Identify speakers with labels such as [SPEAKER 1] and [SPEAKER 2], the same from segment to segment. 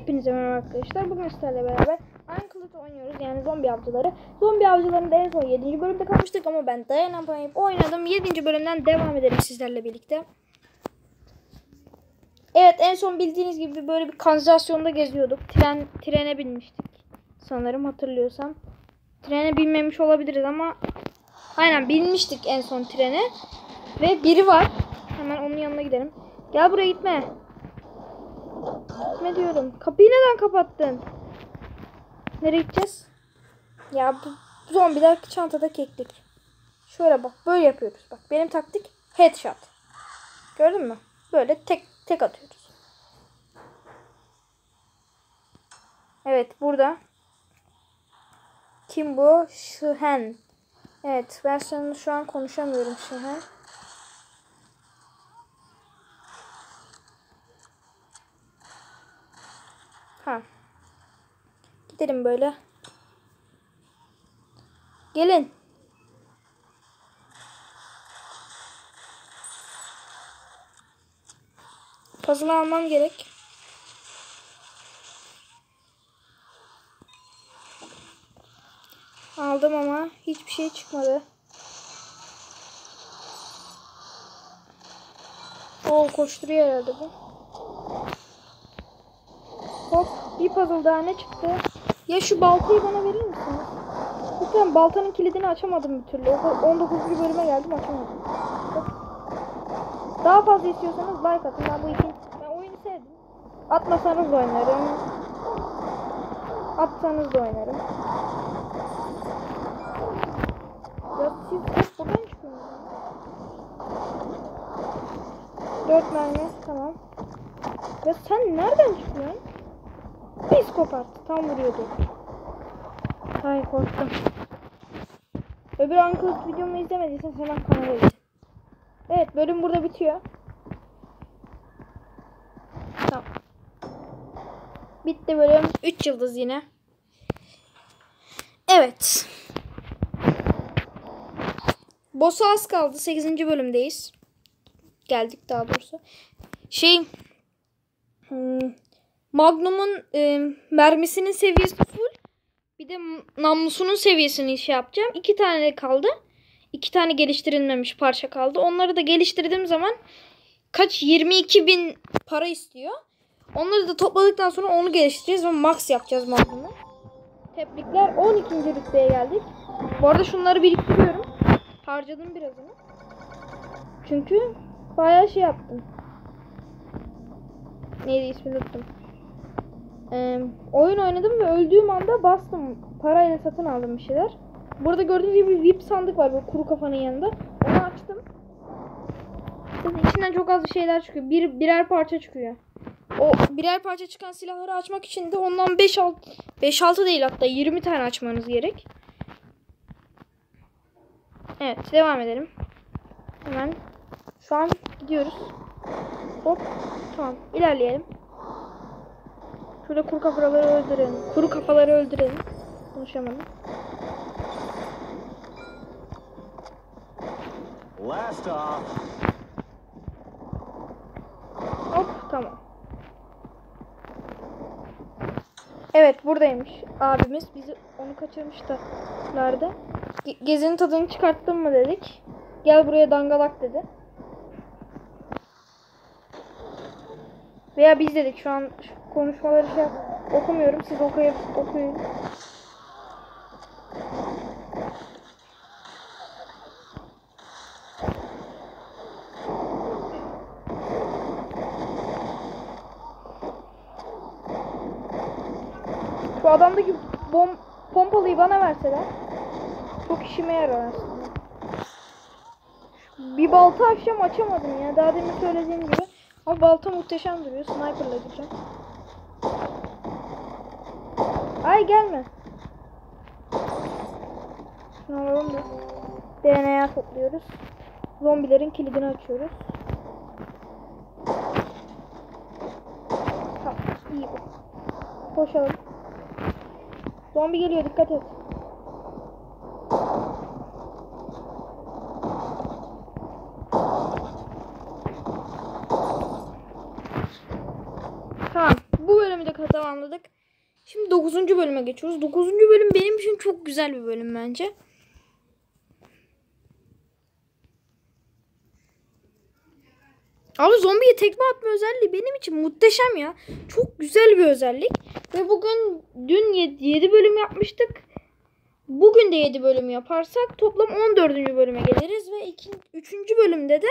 [SPEAKER 1] Hepinize merhaba arkadaşlar. Bugün sizlerle beraber Unclad oynuyoruz. Yani zombi avcıları. Zombi avcılarında en son 7. bölümde kalmıştık ama ben dayanamayıp oynadım. 7. bölümden devam edelim sizlerle birlikte. Evet en son bildiğiniz gibi böyle bir kanalizasyonda geziyorduk. Tren trene binmiştik. Sanırım hatırlıyorsam. Trene binmemiş olabiliriz ama aynen binmiştik en son trene. Ve biri var. Hemen onun yanına gidelim. Gel buraya gitme. Gitme diyorum. Kapıyı neden kapattın? Nereye gideceğiz? Ya bu zombiler çantada keklik. Şöyle bak böyle yapıyoruz. Bak benim taktik headshot. Gördün mü? Böyle tek tek atıyoruz. Evet burada. Kim bu? Şuhen. Evet ben seninle şu an konuşamıyorum Şuhen. Ha. Gidelim böyle. Gelin. Puzzle almam gerek. Aldım ama hiçbir şey çıkmadı. Oo koşturuyor herhalde bu. Hop bir puzzle daha ne çıktı? Ya şu baltayı bana verir misiniz? Lütfen baltanın kilidini açamadım bir türlü. O 19. bölüme geldim açamadım. Daha fazla istiyorsanız like atın. Ben bu ikinci... Ben oyunu sevdim. Atmasanız da oynarım. Atsanız da oynarım. Ya siz hep buradan çıkıyorsunuz. Dört mermi. Tamam. Ya sen nereden çıkıyorsun? Psikopat. Tam vuruyordu. Ay korktum. Öbür Uncle videomu izlemediysen hemen kanala git. Evet bölüm burada bitiyor. Tamam. Bitti bölüm. 3 yıldız yine. Evet. Boss'a az kaldı. 8. bölümdeyiz. Geldik daha doğrusu. Şey hmm, Magnum'un e, mermisinin seviyesi full. Bir de namlusunun seviyesini şey yapacağım. İki tane kaldı. İki tane geliştirilmemiş parça kaldı. Onları da geliştirdiğim zaman kaç 22 bin para istiyor. Onları da topladıktan sonra onu geliştireceğiz ve max yapacağız Magnum'u. Tebrikler 12. rütbeye geldik. Bu arada şunları biriktiriyorum. Harcadım birazını. Çünkü bayağı şey yaptım. Neydi ismini unuttum. Ee, oyun oynadım ve öldüğüm anda bastım. Parayla satın aldım bir şeyler. Burada gördüğünüz gibi bir VIP sandık var böyle kuru kafanın yanında. Onu açtım. Zaten içinden çok az şeyler çıkıyor. Bir, birer parça çıkıyor. O birer parça çıkan silahları açmak için de ondan 5-6 5-6 değil hatta 20 tane açmanız gerek. Evet devam edelim. Hemen şu an gidiyoruz. Hop tamam ilerleyelim. Şurada kuru kafaları öldürelim. Kuru kafaları öldürelim. Konuşamadım.
[SPEAKER 2] Last off.
[SPEAKER 1] Hop tamam. Evet buradaymış abimiz. Bizi onu kaçırmışlardı. Ge- Gezinin tadını çıkarttın mı dedik. Gel buraya dangalak dedi. Veya biz dedik şu an konuşmaları şey okumuyorum. Siz okuyup okuyun. Şu adamdaki bom pompalıyı bana verseler çok işime yarar aslında. Bir balta açacağım açamadım ya. Daha demin söylediğim gibi. Ama balta muhteşem duruyor. Sniper'la gideceğim. Ay gelme. Şunu alalım da. DNA topluyoruz. Zombilerin kilidini açıyoruz. Tamam iyi bu. Koşalım. Zombi geliyor dikkat et. tamamladık. Şimdi 9. bölüme geçiyoruz. 9. bölüm benim için çok güzel bir bölüm bence. Abi zombiye tekme atma özelliği benim için muhteşem ya. Çok güzel bir özellik. Ve bugün dün 7 bölüm yapmıştık. Bugün de 7 bölüm yaparsak toplam 14. bölüme geliriz ve 2. 3. bölümde de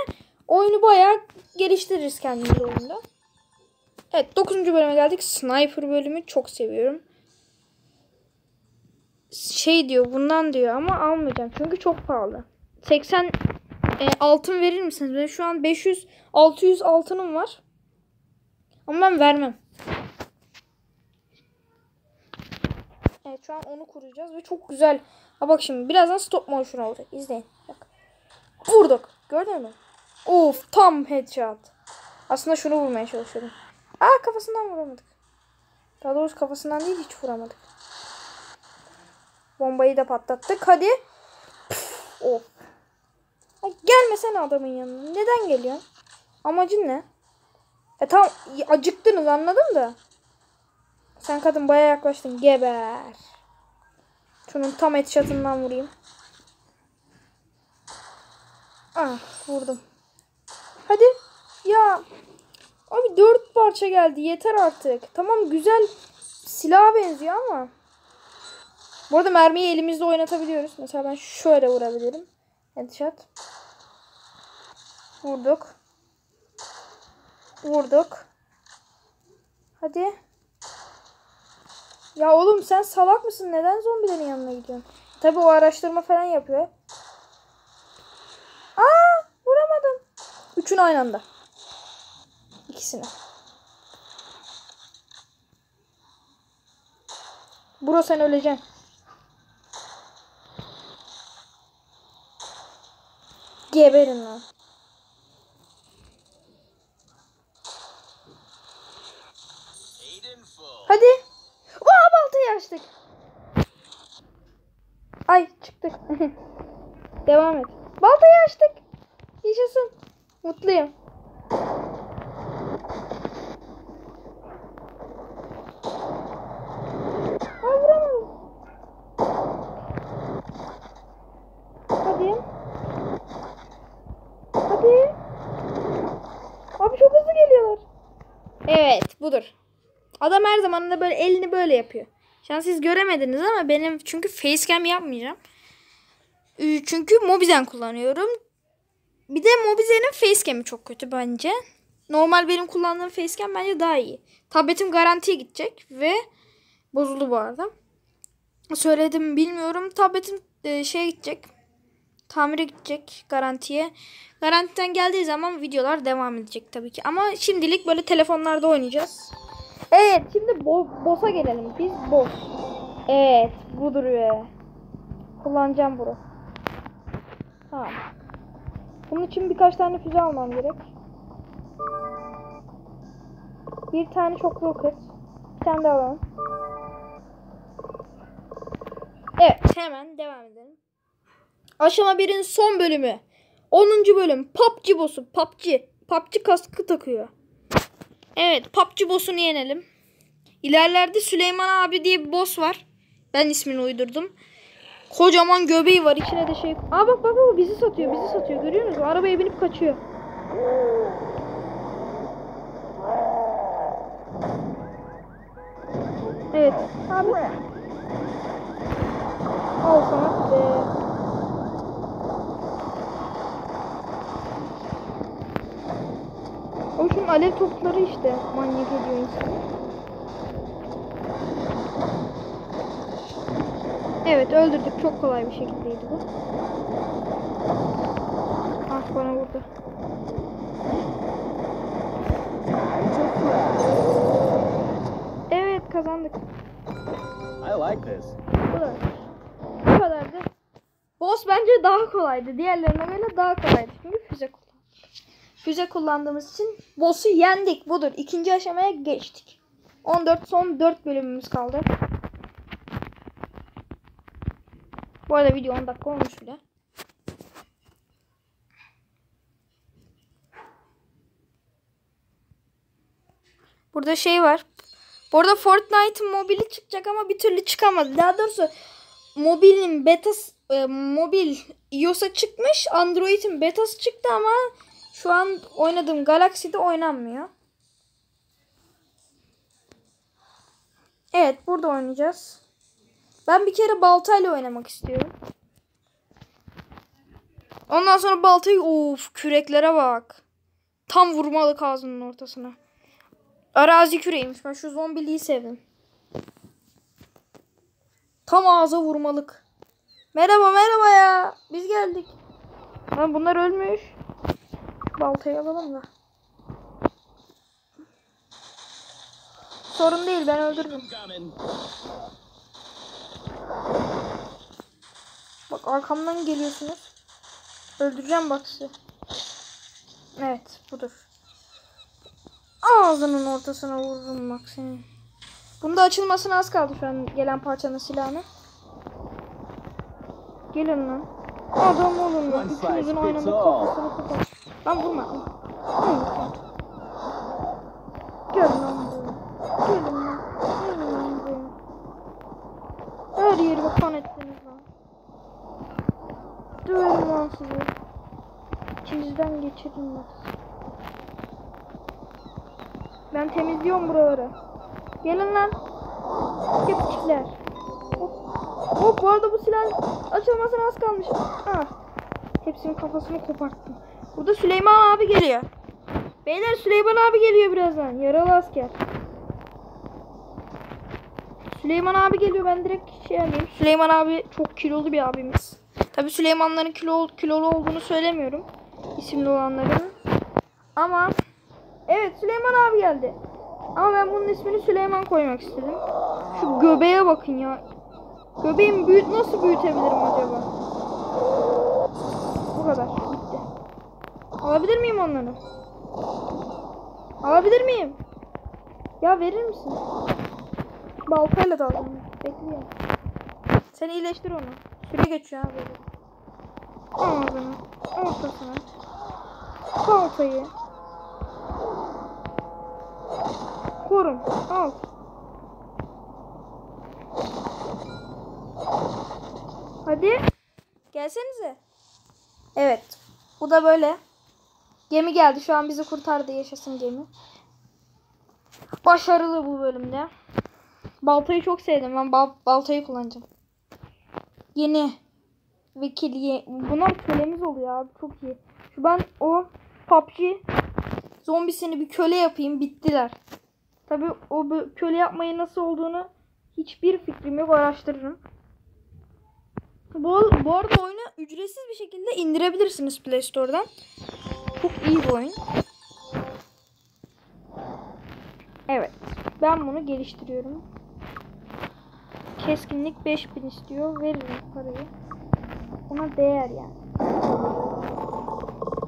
[SPEAKER 1] oyunu bayağı geliştiririz kendimiz oyunda. Evet 9. bölüme geldik. Sniper bölümü çok seviyorum. Şey diyor bundan diyor ama almayacağım çünkü çok pahalı. 80 e, altın verir misiniz? Benim şu an 500 600 altınım var. Ama ben vermem. Evet şu an onu kuracağız ve çok güzel. Ha bak şimdi birazdan stop motion olacak. İzleyin. Bak. Vurduk. Gördün mü? Of tam headshot. Aslında şunu vurmaya çalışıyordum. Aa kafasından vuramadık. Daha doğrusu kafasından değil hiç vuramadık. Bombayı da patlattık. Hadi. Püf, of. Gelmesene adamın yanına. Neden geliyorsun? Amacın ne? E tamam acıktınız anladım da. Sen kadın baya yaklaştın. Geber. Şunun tam headshot'ından vurayım. Ah vurdum. Hadi. Ya. Abi dört parça geldi. Yeter artık. Tamam güzel silaha benziyor ama. Bu arada mermiyi elimizde oynatabiliyoruz. Mesela ben şöyle vurabilirim. Headshot. Vurduk. Vurduk. Hadi. Ya oğlum sen salak mısın? Neden zombilerin yanına gidiyorsun? Tabi o araştırma falan yapıyor. Aa vuramadım. Üçünü aynı anda. İkisini. Bro sen öleceksin. Geberin lan. Hadi. Oha baltayı açtık. Ay çıktık. Devam et. Baltayı açtık. Yaşasın. Mutluyum. Ay vuramadım. Hadi. Hadi. Abi çok hızlı geliyorlar. Evet budur. Adam her zaman da böyle elini böyle yapıyor. Şu an siz göremediniz ama benim çünkü facecam yapmayacağım. Çünkü Mobizen kullanıyorum. Bir de Mobizen'in facecam'i çok kötü bence. Normal benim kullandığım facecam bence daha iyi. Tabletim garantiye gidecek ve bozuldu bu arada. Söyledim bilmiyorum. Tabletim e, şeye gidecek. Tamire gidecek garantiye. Garantiden geldiği zaman videolar devam edecek tabii ki. Ama şimdilik böyle telefonlarda oynayacağız. Evet şimdi bo- boss'a gelelim. Biz boss. Evet budur be. Kullanacağım bunu. Tamam. Bunun için birkaç tane füze almam gerek. Bir tane çok roket. Bir tane daha alalım. Evet hemen devam edelim. Aşama 1'in son bölümü. 10. bölüm. PUBG boss'u. PUBG. PUBG kaskı takıyor. Evet PUBG boss'unu yenelim. İlerlerde Süleyman abi diye bir boss var. Ben ismini uydurdum. Kocaman göbeği var. İçine de şey... Aa bak bak bak bizi satıyor. Bizi satıyor. Görüyor musunuz? Arabaya binip kaçıyor. Evet. Abi. Al sana. Ee, O şunun alev topları işte manyak ediyor insanı. Evet öldürdük. Çok kolay bir şekildeydi bu. Ah bana vurdu. Evet kazandık.
[SPEAKER 2] I like this.
[SPEAKER 1] Bu kadar. Bu kadardı. Boss bence daha kolaydı. Diğerlerine göre daha kolaydı. Çünkü. Füze kullandığımız için boss'u yendik. Budur. İkinci aşamaya geçtik. 14 son 4 bölümümüz kaldı. Bu arada video 10 dakika olmuş bile. Burada şey var. Bu arada Fortnite'ın mobili çıkacak ama bir türlü çıkamadı. Daha doğrusu mobilin betası e, mobil iOS'a çıkmış. Android'in betası çıktı ama şu an oynadığım Galaxy'de oynanmıyor. Evet burada oynayacağız. Ben bir kere baltayla oynamak istiyorum. Ondan sonra baltayı of küreklere bak. Tam vurmalık ağzının ortasına. Arazi küreğiymiş. Ben şu zombiliği sevdim. Tam ağza vurmalık. Merhaba merhaba ya. Biz geldik. Lan bunlar ölmüş. Baltayı alalım da. Sorun değil ben öldürürüm. Bak arkamdan geliyorsunuz. Öldüreceğim bak sizi. Evet budur. Ağzının ortasına vururum bak seni. Bunda açılmasına az kaldı şu an gelen parçanın silahını. Gelin lan. Adam olun lan. İkinizin
[SPEAKER 2] fits
[SPEAKER 1] oynama
[SPEAKER 2] all.
[SPEAKER 1] kafasını kopar. Lan vurma. Vurma. Gel lan buraya. Lan. Gelin lan buraya. Her yerimi kan ettiniz lan. Döverim lan sizi. İçinizden geçirin lan. Ben temizliyorum buraları. Gelin lan. Kepçikler. Hop. Hop bu arada bu silah açılmasına az kalmış. Ah. Hepsinin kafasını koparttım. Burada Süleyman abi geliyor. Beyler Süleyman abi geliyor birazdan. Yaralı asker. Süleyman abi geliyor. Ben direkt şey alayım. Süleyman abi çok kilolu bir abimiz. Tabi Süleymanların kilo, kilolu olduğunu söylemiyorum. İsimli olanların. Ama evet Süleyman abi geldi. Ama ben bunun ismini Süleyman koymak istedim. Şu göbeğe bakın ya. Göbeğimi büyüt nasıl büyütebilirim acaba? Kadar. Bitti. Alabilir miyim onları? Alabilir miyim? Ya verir misin? Baltayla da alayım. Bekliyorum. Sen iyileştir onu. Süre geçiyor abi. Ağzını. Ortasına. Baltayı. Korum. Al. Hadi. Gelsenize. Evet. Bu da böyle. Gemi geldi. Şu an bizi kurtardı. Yaşasın gemi. Başarılı bu bölümde. Baltayı çok sevdim. Ben bal- baltayı kullanacağım. Yeni vekil ye- bunlar kölemiz oluyor abi çok iyi. Şu ben o PUBG zombisini bir köle yapayım bittiler. Tabi o köle yapmayı nasıl olduğunu hiçbir fikrim yok araştırırım. Bu, bu arada oyunu ücretsiz bir şekilde indirebilirsiniz Play Store'dan. Çok iyi bir oyun. Evet. Ben bunu geliştiriyorum. Keskinlik 5000 istiyor. Veririm parayı. Ona değer yani.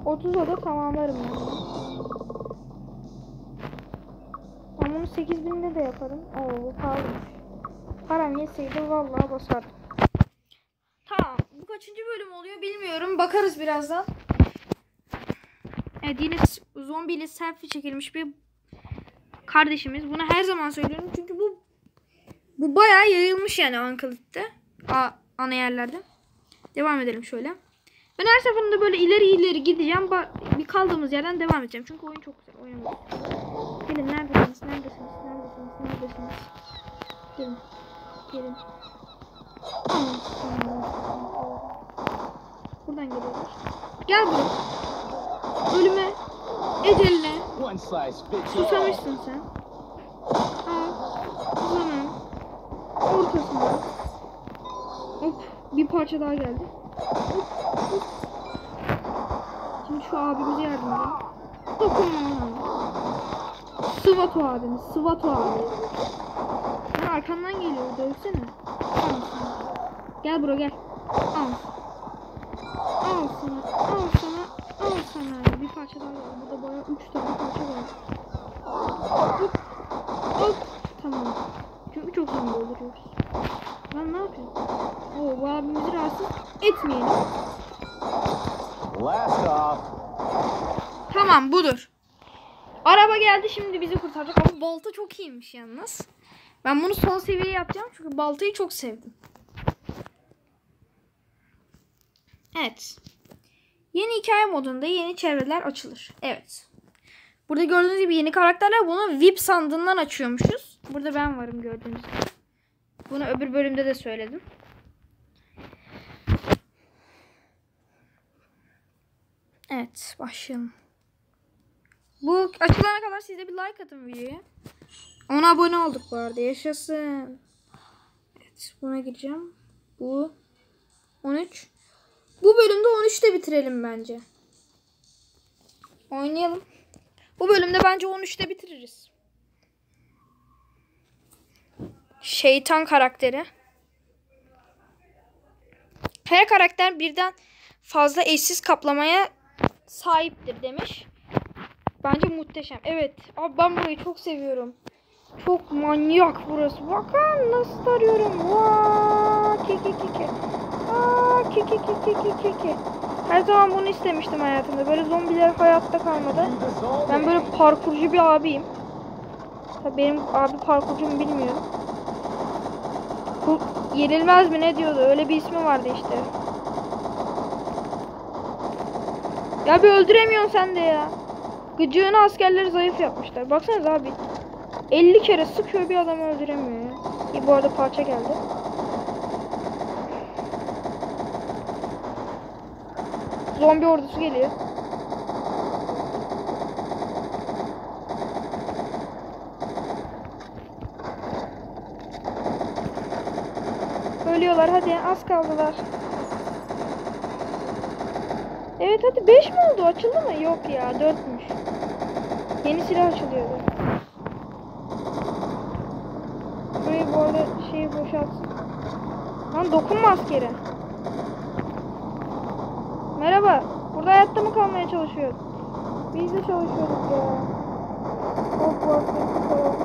[SPEAKER 1] 30 oda tamamlarım yani. Ben bunu 8000'de de yaparım. Oo pahalıymış. Param yetseydi vallahi basardım. Kaçıncı bölüm oluyor bilmiyorum. Bakarız birazdan. Evet yine zombiyle selfie çekilmiş bir kardeşimiz. Bunu her zaman söylüyorum. Çünkü bu bu bayağı yayılmış yani Ankalıt'ta. A, ana yerlerde. Devam edelim şöyle. Ben her seferinde böyle ileri ileri gideceğim. Bir kaldığımız yerden devam edeceğim. Çünkü oyun çok güzel. Oynamak Gelin neredesiniz? Neredesiniz? Neredesiniz? Neredesiniz? Gelin. Gelin. Buradan geliyorlar. Gel buraya. Ölüme. Eceline. Susamışsın sen. Al. Uzanın. Ortasında. Hop. Bir parça daha geldi. Hop, hop. Şimdi şu abimize yardım edelim. Dokunma ona. Sıvat o abimiz. Sıvat o abi. Sen arkandan geliyor. Dövsene. Al. Gel bro gel. Al. Al sana. Al sana. Al sana. Bir parça daha geldi. Burada bayağı 3 tane parça var. Hop. Hop. Tamam. Çünkü çok zombi öldürüyoruz. Lan ne yapıyorsun? Oo bu abimizi rahatsız etmeyelim.
[SPEAKER 2] Blast off.
[SPEAKER 1] Tamam budur. Araba geldi şimdi bizi kurtaracak ama balta çok iyiymiş yalnız. Ben bunu son seviye yapacağım çünkü baltayı çok sevdim. Evet. Yeni hikaye modunda yeni çevreler açılır. Evet. Burada gördüğünüz gibi yeni karakterler bunu VIP sandığından açıyormuşuz. Burada ben varım gördüğünüz gibi. Bunu öbür bölümde de söyledim. Evet başlayalım. Bu açılana kadar siz de bir like atın videoya. 10 abone olduk bu arada yaşasın. Evet buna gireceğim. Bu 13. Bu bölümde 13'te bitirelim bence. Oynayalım. Bu bölümde bence 13'te bitiririz. Şeytan karakteri. Her karakter birden fazla eşsiz kaplamaya sahiptir demiş. Bence muhteşem. Evet. Abi ben burayı çok seviyorum. Çok manyak burası. Bakın nasıl tarıyorum. Ki ki. Aa, ki ki ki. Her zaman bunu istemiştim hayatımda. Böyle zombiler hayatta kalmadı. Ben böyle parkurcu bir abiyim. Tabii benim abi parkurcu mu bilmiyorum. Yenilmez mi ne diyordu? Öyle bir ismi vardı işte. Ya bir öldüremiyorsun sen de ya. Gıcığını askerleri zayıf yapmışlar. Baksanıza abi. 50 kere sıkıyor bir adamı öldüremiyor. İyi bu arada parça geldi. Zombi ordusu geliyor. Ölüyorlar hadi az kaldılar. Evet hadi 5 mi oldu? Açıldı mı? Yok ya 4'müş. Yeni silah açılıyordu. Burayı bu şeyi boşaltsın. Lan dokunma askere. Merhaba. Burada hayatta mı kalmaya çalışıyorsun? Biz de çalışıyoruz ya. Of bu askeri tutalım.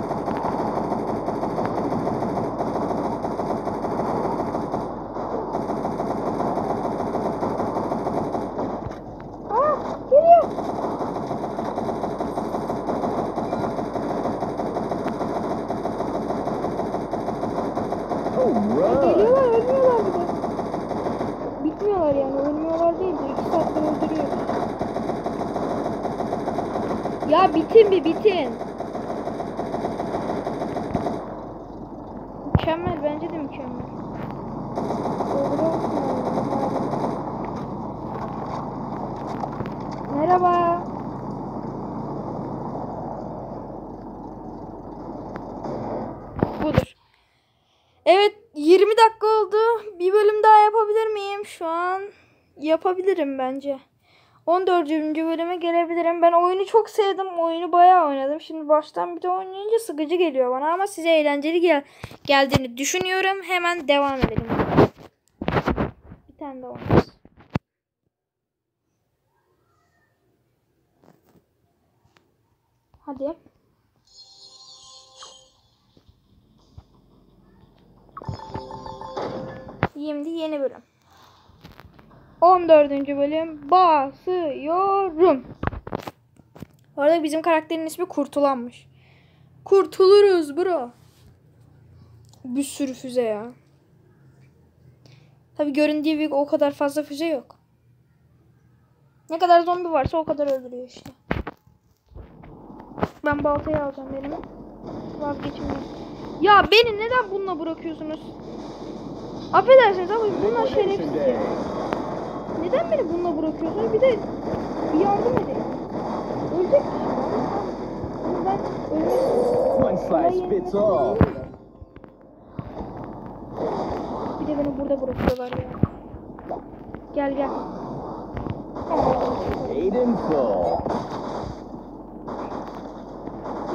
[SPEAKER 1] Aa geliyor.
[SPEAKER 2] Alright.
[SPEAKER 1] Geliyorlar ölmüyorlar bir de. Bitmiyorlar yani ölmüyorlar değil de 2 saattir öldürüyor. Ya bitin bir bitin. Mükemmel bence de mükemmel. Merhaba. Budur. Evet 20 dakika oldu. Bir bölüm daha yapabilir miyim? Şu an yapabilirim bence. 14. bölüme gelebilirim. Ben oyunu çok sevdim. Oyunu bayağı oynadım. Şimdi baştan bir de oynayınca sıkıcı geliyor bana ama size eğlenceli gel geldiğini düşünüyorum. Hemen devam edelim. Bir tane daha oynarız. Hadi. Şimdi yeni bölüm. 14. bölüm basıyorum. Bu arada bizim karakterin ismi Kurtulanmış. Kurtuluruz bro. Bir sürü füze ya. Tabi göründüğü gibi o kadar fazla füze yok. Ne kadar zombi varsa o kadar öldürüyor işte. Ben baltayı alacağım elime. Vazgeçmiyorum. Ya beni neden bununla bırakıyorsunuz? Affedersiniz ama bunlar şerefsiz ya. Neden beni bununla bırakıyorsunuz? Bir de bir yardım edin. Ölecek. Ama ben ölmek. Bir de beni burada bırakıyorlar ya. Gel gel.
[SPEAKER 2] Paid in full.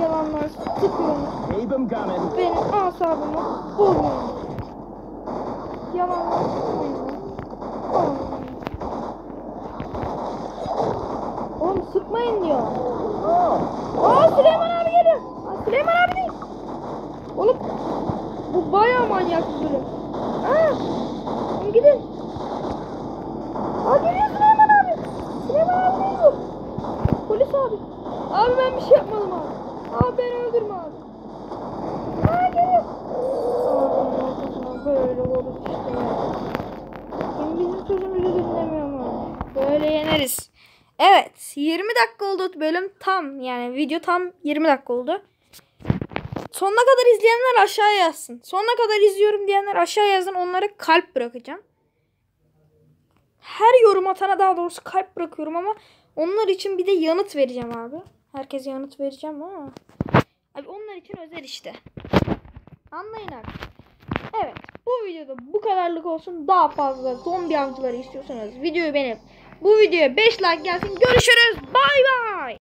[SPEAKER 1] Yalanlar
[SPEAKER 2] coming.
[SPEAKER 1] Benim asabımı bozuyorsunuz. Yalanlar sıkmayın. Oğlum. Sıkmayın diyor. Aa Süleyman abi geliyor. Aa, Süleyman abi değil. Oğlum bu bayağı manyak bir durum. Aa, oğlum gidin. Aa geliyor Süleyman abi. Süleyman abi değil bu. Polis abi. Abi ben bir şey yapmadım abi. Abi beni öldürme abi. Aa geliyor. Ortasına böyle olur işte. Kim bizim sözümüzü dinlemiyor mu? Böyle yeneriz. Evet 20 dakika oldu bölüm tam yani video tam 20 dakika oldu. Sonuna kadar izleyenler aşağıya yazsın. Sonuna kadar izliyorum diyenler aşağı yazın onlara kalp bırakacağım. Her yorum atana daha doğrusu kalp bırakıyorum ama onlar için bir de yanıt vereceğim abi. Herkese yanıt vereceğim ama. Abi onlar için özel işte. Anlayın artık. Evet. Bu videoda bu kadarlık olsun. Daha fazla zombi avcıları istiyorsanız videoyu beğenip bu videoya 5 like gelsin. Görüşürüz. Bay bay.